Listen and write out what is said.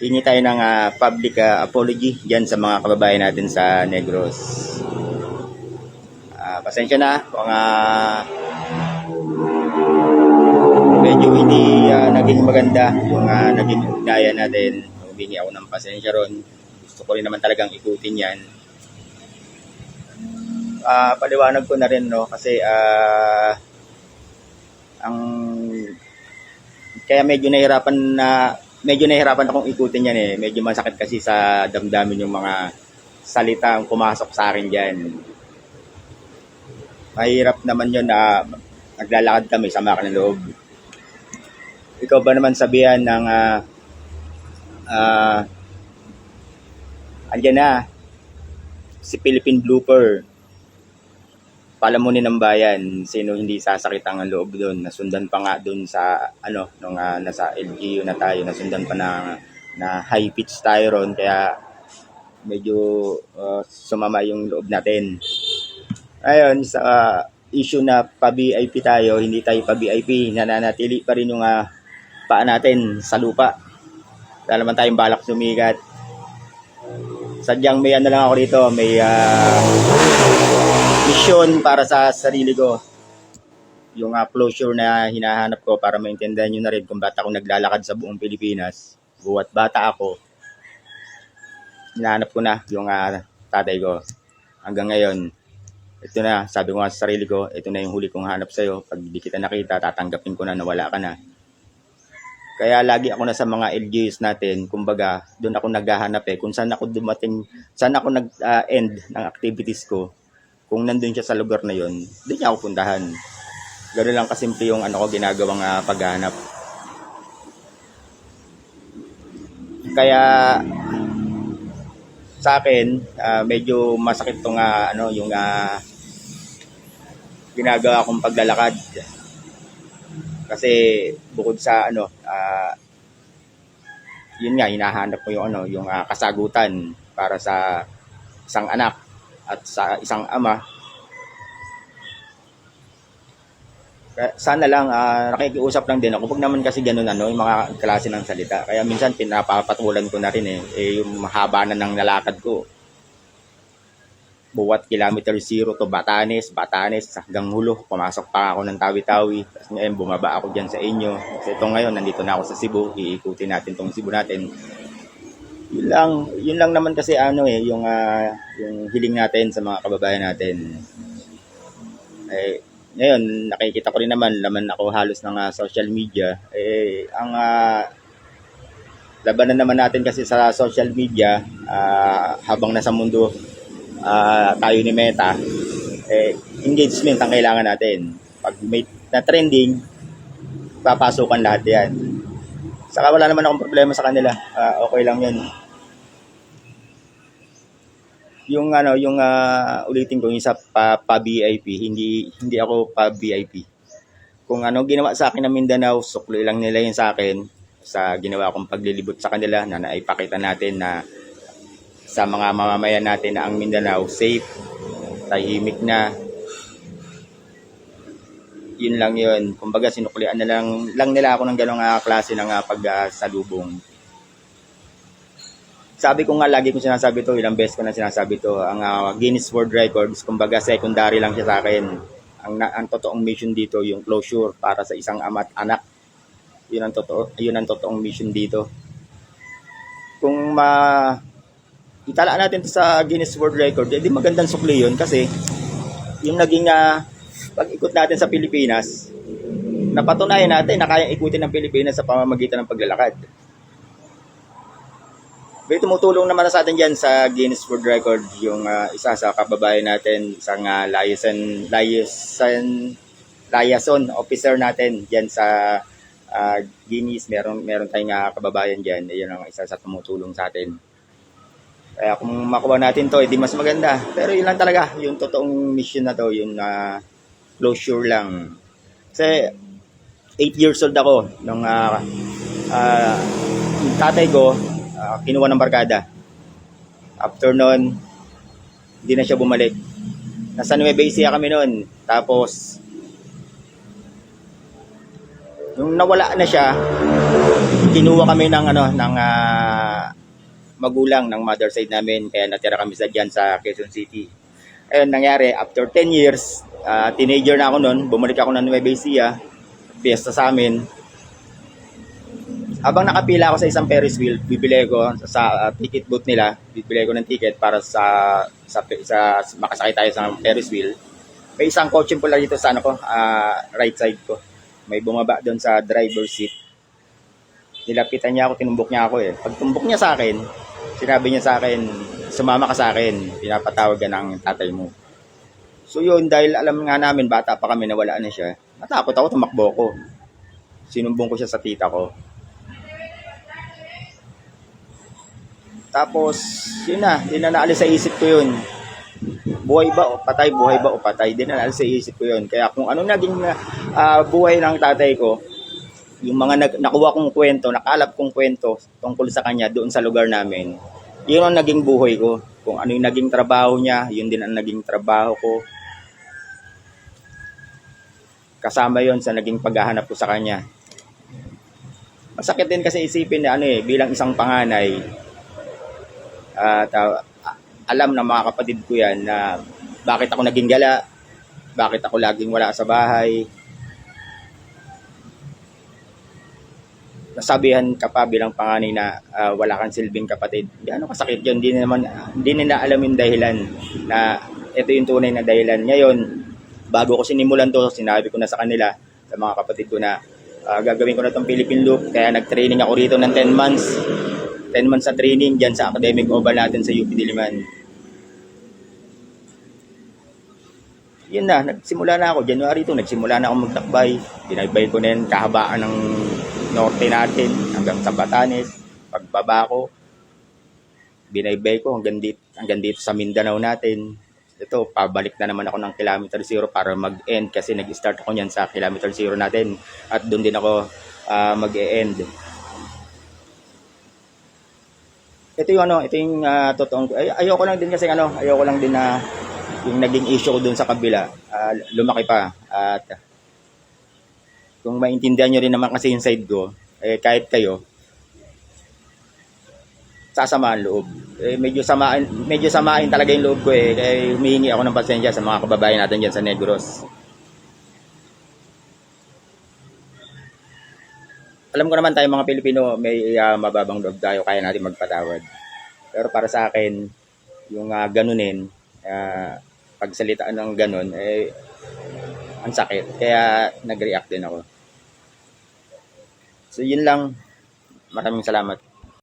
hingi tayo ng ah, public ah, apology dyan sa mga kababayan natin sa Negros. Ah, pasensya na kung ah, medyo hindi ah, naging maganda yung ah, naging ugnayan natin. Humingi ako ng pasensya ron. Gusto ko rin naman talagang ikutin yan. Ah, paliwanag ko na rin no kasi ah ang kaya medyo nahirapan na medyo nahirapan akong ikutin yan eh. Medyo masakit kasi sa damdamin yung mga salitang pumasok sa akin diyan. Mahirap naman yun na naglalakad kami sa ng loob. Ikaw ba naman sabihan ng ah ah andyan na si Philippine Blooper palamunin ng bayan sino hindi sasakit ang loob doon nasundan pa nga doon sa ano nung ah, nasa LGU na tayo nasundan pa na na high pitch tayo ron kaya medyo ah, sumama yung loob natin. Ayun sa ah, issue na pa VIP tayo hindi tayo pa VIP nananatili pa rin yung ah, paa natin sa lupa. Wala naman tayong balak sumigat. Sadyang may ano lang ako dito may ah, mission para sa sarili ko. Yung uh, closure na hinahanap ko para maintindihan nyo na rin kung ba't ako naglalakad sa buong Pilipinas. Buwat bata ako, hinahanap ko na yung ah, tatay ko. Hanggang ngayon, ito na, sabi ko nga sa sarili ko, ito na yung huli kong hanap sa'yo. Pag di kita nakita, tatanggapin ko na na wala ka na. Kaya lagi ako na sa mga LGUs natin, kumbaga, doon ako naghahanap eh. Kung saan ako dumating, saan ako nag-end ng activities ko, kung nandun siya sa lugar na yon, di niya ako puntahan. Ganoon lang kasimple yung ano ko ginagawang ah, paghahanap. Kaya sa akin, ah, medyo masakit tong ah, ano yung ah, ginagawa kong paglalakad. Kasi bukod sa ano, ah, yun nga hinahanap ko yung ano, yung ah, kasagutan para sa isang anak at sa isang ama. Kaya sana lang ah, nakikiusap lang din ako. Pag naman kasi ganun ano, yung mga klase ng salita. Kaya minsan pinapapatulan ko na rin eh, eh yung mahaba na ng lalakad ko. Buwat kilometer zero to Batanes, Batanes hanggang hulo. Pumasok pa ako ng Tawi-Tawi. Tapos ngayon bumaba ako dyan sa inyo. Kasi ito ngayon, nandito na ako sa Cebu. Iikutin natin tong Cebu natin yun lang yun lang naman kasi ano eh yung ah, yung hiling natin sa mga kababayan natin. Eh ngayon nakikita ko rin naman laman ako halos ng ah, social media. Eh ang ah, labanan naman natin kasi sa social media ah, habang nasa mundo ah, tayo ni Meta eh engagement ang kailangan natin. Pag may na trending papasukan lahat yan Saka wala naman akong problema sa kanila. Ah, okay lang 'yun. Yung ano, yung ah, ulitin ko yung sa pa, pa VIP, hindi hindi ako pa VIP. Kung ano ginawa sa akin ng Mindanao, sukli lang nila yun sa akin sa ginawa kong paglilibot sa kanila na naipakita natin na sa mga mamamayan natin na ang Mindanao safe, tahimik na, yun lang yun. Kumbaga sinuklian na lang, lang nila ako ng ganong ah, klase ng uh, pagsalubong. Sabi ko nga, lagi ko sinasabi to, ilang beses ko na sinasabi to, ang ah, Guinness World Records, kumbaga secondary lang siya sa akin. Ang, ang totoong mission dito, yung closure para sa isang ama at anak. Yun ang, totoo, yun ang totoong mission dito. Kung ma itala natin to sa Guinness World Record, edi magandang sukli yun kasi yung naging ah, pag-ikot natin sa Pilipinas, napatunayan natin na kayang ikutin ng Pilipinas sa pamamagitan ng paglalakad. May tumutulong naman sa atin dyan sa Guinness World Record, yung ah, isa sa kababayan natin, isang uh, liaison, liaison, liaison officer natin dyan sa ah, Guinness. Meron, meron tayong ah, kababayan dyan, yun ang isa sa tumutulong sa atin. Kaya kung makuha natin to, edi mas maganda. Pero yun lang talaga, yung totoong mission na to, yung ah, closure lang. Kasi 8 years old ako nung ah, yung tatay ko ah, kinuha ng barkada. After nun, hindi na siya bumalik. Nasa Nueva Ecija kami noon. Tapos, nung nawala na siya, kinuha kami ng ano ng ah, magulang ng mother side namin, kaya natira kami sa dyan sa Quezon City. Ayun, nangyari, after 10 years, ah, teenager na ako noon, bumalik ako ng Nueva Ecija, fiesta sa amin. Habang nakapila ako sa isang Ferris wheel, bibili ko sa ah, ticket booth nila, bibili ko ng ticket para sa sa, sa, makasakay tayo sa Ferris wheel. May isang kotse pula dito sa ano ko, ah, right side ko. May bumaba doon sa driver seat. Nilapitan niya ako, tinumbok niya ako eh. Pag tumbok niya sa akin, sinabi niya sa akin, sumama ka sa akin, pinapatawag ka ng tatay mo. So yun, dahil alam nga namin, bata pa kami, nawala na siya. Natakot ako, tumakbo ko. Sinumbong ko siya sa tita ko. Tapos, yun na, yun na sa isip ko yun. Buhay ba o patay, buhay ba o patay, din na sa isip ko yun. Kaya kung ano naging ah, buhay ng tatay ko, yung mga nag, nakuha kong kwento, nakalap kong kwento tungkol sa kanya doon sa lugar namin, yun ang naging buhay ko. Kung ano yung naging trabaho niya, yun din ang naging trabaho ko. Kasama yon sa naging paghahanap ko sa kanya. Masakit din kasi isipin na ano eh, bilang isang panganay, at ah, alam ng mga kapatid ko yan na bakit ako naging gala, bakit ako laging wala sa bahay. Nasabihan ka pa bilang panganay na ah, wala kang silbing kapatid. Gaano kasakit yun, hindi naman, hindi nila alam yung dahilan na ito yung tunay na dahilan. Ngayon, bago ko sinimulan to, sinabi ko na sa kanila, sa mga kapatid ko na ah, gagawin ko na itong Philippine Loop. Kaya nag-training ako rito ng 10 months. 10 months sa training dyan sa academic oval natin sa UP Diliman. Yun na, nagsimula na ako. January 2, nagsimula na ako magtakbay. Binaybay ko na yun, kahabaan ng norte natin hanggang sa Batanes. Pagbaba ko, binaybay ko hanggang dito, hanggang dito sa Mindanao natin. Ito, pabalik na naman ako ng kilometer zero para mag-end kasi nag-start ako niyan sa kilometer zero natin. At doon din ako ah, mag-e-end. ito yung ano, ito yung ah, totoong ay, ayoko lang din kasi ano, ayoko lang din na yung naging issue ko dun sa kabila, ah, lumaki pa at kung maintindihan nyo rin naman kasi yung side ko, eh kahit kayo sasama ang loob. Eh, medyo samain, medyo samain talaga yung loob ko eh. Kaya humihingi ako ng pasensya sa mga kababayan natin dyan sa Negros. alam ko naman tayo mga Pilipino may ah, mababang loob tayo kaya natin magpatawad. Pero para sa akin, yung uh, ganunin, uh, pagsalitaan ng ganun, eh, ang sakit. Kaya nag-react din ako. So yun lang. Maraming salamat.